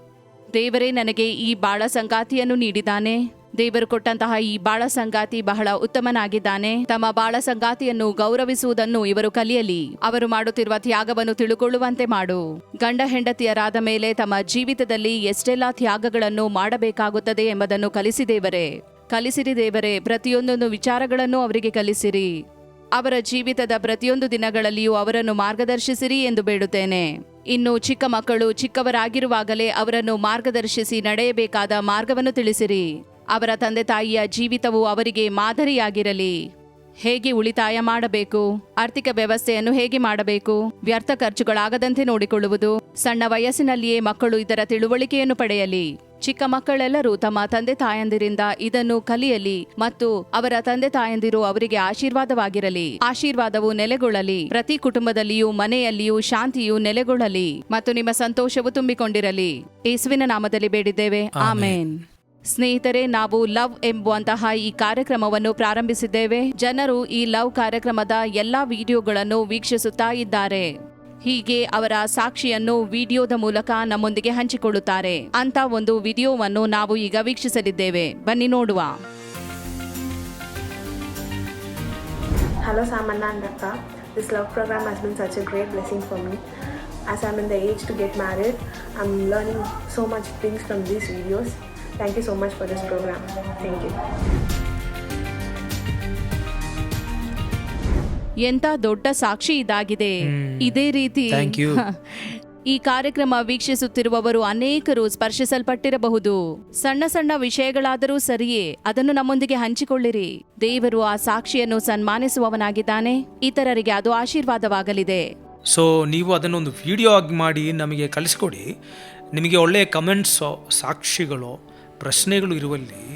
ದೇವರೇ ನನಗೆ ಈ ಬಾಳ ಸಂಗಾತಿಯನ್ನು ನೀಡಿದ್ದಾನೆ. ದೇವರು ಕೊಟ್ಟಂತಹ ಈ ಬಾಳ ಸಂಗಾತಿ ಬಹಳ ಉತ್ತಮನಾಗಿದ್ದಾನೆ. ತಮ್ಮ ಬಾಳ ಸಂಗಾತಿಯನ್ನು ಗೌರವಿಸುವುದನ್ನು ಇವರು ಕಲಿಯಲಿ. ಅವರು ಮಾಡುತ್ತಿರುವ ತ್ಯಾಗವನ್ನು ತಿಳುಕೊಳ್ಳುವಂತೆ ಮಾಡು. ಗಂಡ ಹೆಂಡತಿಯರಾದ ಮೇಲೆ ತಮ್ಮ ಜೀವಿತದಲ್ಲಿ ಎಷ್ಟೆಲ್ಲಾ ತ್ಯಾಗಗಳನ್ನು ಮಾಡಬೇಕಾಗುತ್ತದೆ ಎಂಬುದನ್ನು ಕಲಿಸಿ ದೇವರೇ. ಕಲಿಸಿರಿ ದೇವರೇ, ಪ್ರತಿಯೊಂದೊಂದು ವಿಚಾರಗಳನ್ನು ಅವರಿಗೆ ಕಲಿಸಿರಿ. ಅವರ ಜೀವಿತದ ಪ್ರತಿಯೊಂದು ದಿನಗಳಲ್ಲಿಯೂ ಅವರನ್ನು ಮಾರ್ಗದರ್ಶಿಸಿರಿ ಎಂದು ಬೇಡುತ್ತೇನೆ. ಇನ್ನು ಚಿಕ್ಕ ಮಕ್ಕಳು ಚಿಕ್ಕವರಾಗಿರುವಾಗಲೇ ಅವರನ್ನು ಮಾರ್ಗದರ್ಶಿಸಿ ನಡೆಯಬೇಕಾದ ಮಾರ್ಗವನ್ನು ತಿಳಿಸಿರಿ. ಅವರ ತಂದೆ ತಾಯಿಯ ಜೀವಿತವು ಅವರಿಗೆ ಮಾದರಿಯಾಗಿರಲಿ. ಹೇಗೆ ಉಳಿತಾಯ ಮಾಡಬೇಕು? ಆರ್ಥಿಕ ವ್ಯವಸ್ಥೆಯನ್ನು ಹೇಗೆ ಮಾಡಬೇಕು? ವ್ಯರ್ಥ ಖರ್ಚುಗಳಾಗದಂತೆ ನೋಡಿಕೊಳ್ಳುವುದು. ಸಣ್ಣ ವಯಸ್ಸಿನಲ್ಲಿಯೇ ಮಕ್ಕಳು ಇದರ ತಿಳುವಳಿಕೆಯನ್ನು ಪಡೆಯಲಿ. ಚಿಕ್ಕ ಮಕ್ಕಳೆಲ್ಲರೂ ತಮ್ಮ ತಂದೆ ತಾಯಂದಿರಿಂದ ಇದನ್ನು ಕಲಿಯಲಿ ಮತ್ತು ಅವರ ತಂದೆ ತಾಯಂದಿರು ಅವರಿಗೆ ಆಶೀರ್ವಾದವಾಗಿರಲಿ. ಆಶೀರ್ವಾದವು ನೆಲೆಗೊಳ್ಳಲಿ. ಪ್ರತಿ ಕುಟುಂಬದಲ್ಲಿಯೂ ಮನೆಯಲ್ಲಿಯೂ ಶಾಂತಿಯು ನೆಲೆಗೊಳ್ಳಲಿ ಮತ್ತು ನಿಮ್ಮ ಸಂತೋಷವು ತುಂಬಿಕೊಂಡಿರಲಿ. ಯೇಸುವಿನ ನಾಮದಲ್ಲಿ ಬೇಡಿದ್ದೇವೆ. ಆಮೇನ್. ಸ್ನೇಹಿತರೆ ನಾವು ಲವ್ ಎಂಬುವಂತಹ ಈ ಕಾರ್ಯಕ್ರಮವನ್ನು ಪ್ರಾರಂಭಿಸಿದ್ದೇವೆ. ಜನರು ಈ ಲವ್ ಕಾರ್ಯಕ್ರಮದ ಎಲ್ಲಾ ವಿಡಿಯೋಗಳನ್ನು ವೀಕ್ಷಿಸುತ್ತಾ ಇದ್ದಾರೆ. ಹೀಗೆ ಅವರ ಸಾಕ್ಷಿಯನ್ನು ವಿಡಿಯೋದ ಮೂಲಕ ನಮ್ಮೊಂದಿಗೆ ಹಂಚಿಕೊಳ್ಳುತ್ತಾರೆ ಅಂತ ಒಂದು ವಿಡಿಯೋವನ್ನು ನಾವು ಈಗ ವೀಕ್ಷಿಸಲಿದ್ದೇವೆ ಬನ್ನಿ ನೋಡುವ Hello Samanna and this This love program has been such a great blessing for me. As I'm the the age to get married, I'm learning so much things from these videos. Thank you so much for this program. Thank you. ಎಂತ ದೊಡ್ಡ ಸಾಕ್ಷಿ ಇದಾಗಿದೆ. ಇದೇ ರೀತಿ. (laughs) ಈ ಕಾರ್ಯಕ್ರಮ ವೀಕ್ಷಿಸುತ್ತಿರುವವರು ಅನೇಕರು ಸ್ಪರ್ಶಿಸಲ್ಪಟ್ಟಿರಬಹುದು. ಸಣ್ಣ ಸಣ್ಣ ವಿಷಯಗಳಾದರೂ ಸರಿಯೇ ಅದನ್ನು ನಮ್ಮೊಂದಿಗೆ ಹಂಚಿಕೊಳ್ಳಿರಿ. ದೇವರು ಆ ಸಾಕ್ಷಿಯನ್ನು ಸನ್ಮಾನಿಸುವವನಾಗಿದ್ದಾನೆ. ಇತರರಿಗೆ ಅದು ಆಶೀರ್ವಾದವಾಗಲಿದೆ. ಸೊ ನೀವು ಅದನ್ನೊಂದು ವಿಡಿಯೋ ಆಗಿ ಮಾಡಿ ನಮಗೆ ಕಳಿಸ್ಕೊಡಿ ನಿಮಗೆ ಒಳ್ಳೆಯ ಕಮೆಂಟ್ಸ್ ಸಾಕ್ಷಿಗಳು ಪ್ರಶ್ನೆಗಳು ಇರುವಲ್ಲಿ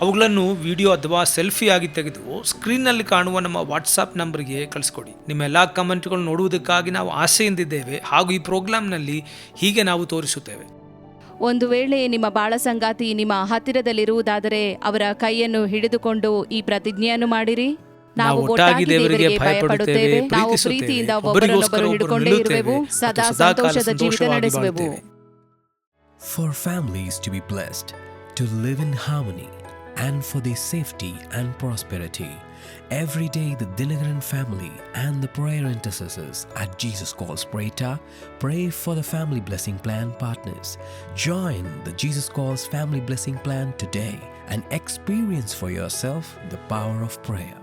ಅವುಗಳನ್ನು ವಿಡಿಯೋ ಅಥವಾ ಸೆಲ್ಫಿ ಆಗಿ ತೆಗೆದು ಸ್ಕ್ರೀನ್ನಲ್ಲಿ ಕಾಣುವ ನಮ್ಮ ವಾಟ್ಸಪ್ ನಂಬರ್ಗೆ ಕಳಿಸ್ಕೊಡಿ. ನಿಮ್ಮ ಕಮೆಂಟ್ಗಳನ್ನು ಕಮೆಂಟ್ಗಳು ನೋಡುವುದಕ್ಕಾಗಿ ನಾವು ಆಸೆಯಿಂದಿದ್ದೇವೆ ಹಾಗೂ ಈ ಪ್ರೋಗ್ರಾಮ್ನಲ್ಲಿ ಹೀಗೆ ನಾವು ತೋರಿಸುತ್ತೇವೆ. ಒಂದು ವೇಳೆ ನಿಮ್ಮ ಬಾಳ ಸಂಗಾತಿ ನಿಮ್ಮ ಹತ್ತಿರದಲ್ಲಿರುವುದಾದರೆ ಅವರ ಕೈಯನ್ನು ಹಿಡಿದುಕೊಂಡು ಈ ಪ್ರತಿಜ್ಞೆಯನ್ನು ಮಾಡಿರಿ. ನಾವು ಒಟ್ಟಾಗಿ ದೇವರಿಗೆ ಭಯಪಡುತ್ತೇವೆ ನಾವು ಪ್ರೀತಿಯಿಂದ ಒಬ್ಬರನ್ನೊಬ್ಬರು ಹಿಡಿದುಕೊಂಡೇ ಇರುವೆವು. ಸದಾ ಸಂತೋಷದ ಜೀವಿತ ನಡೆಸುವೆವು. For families to be blessed, to live in harmony, and for their safety and prosperity. Every day, the Dinagaran family and the prayer intercessors at Jesus Calls Prayta pray for the Family Blessing Plan partners. Join the Jesus Calls Family Blessing Plan today and experience for yourself the power of prayer.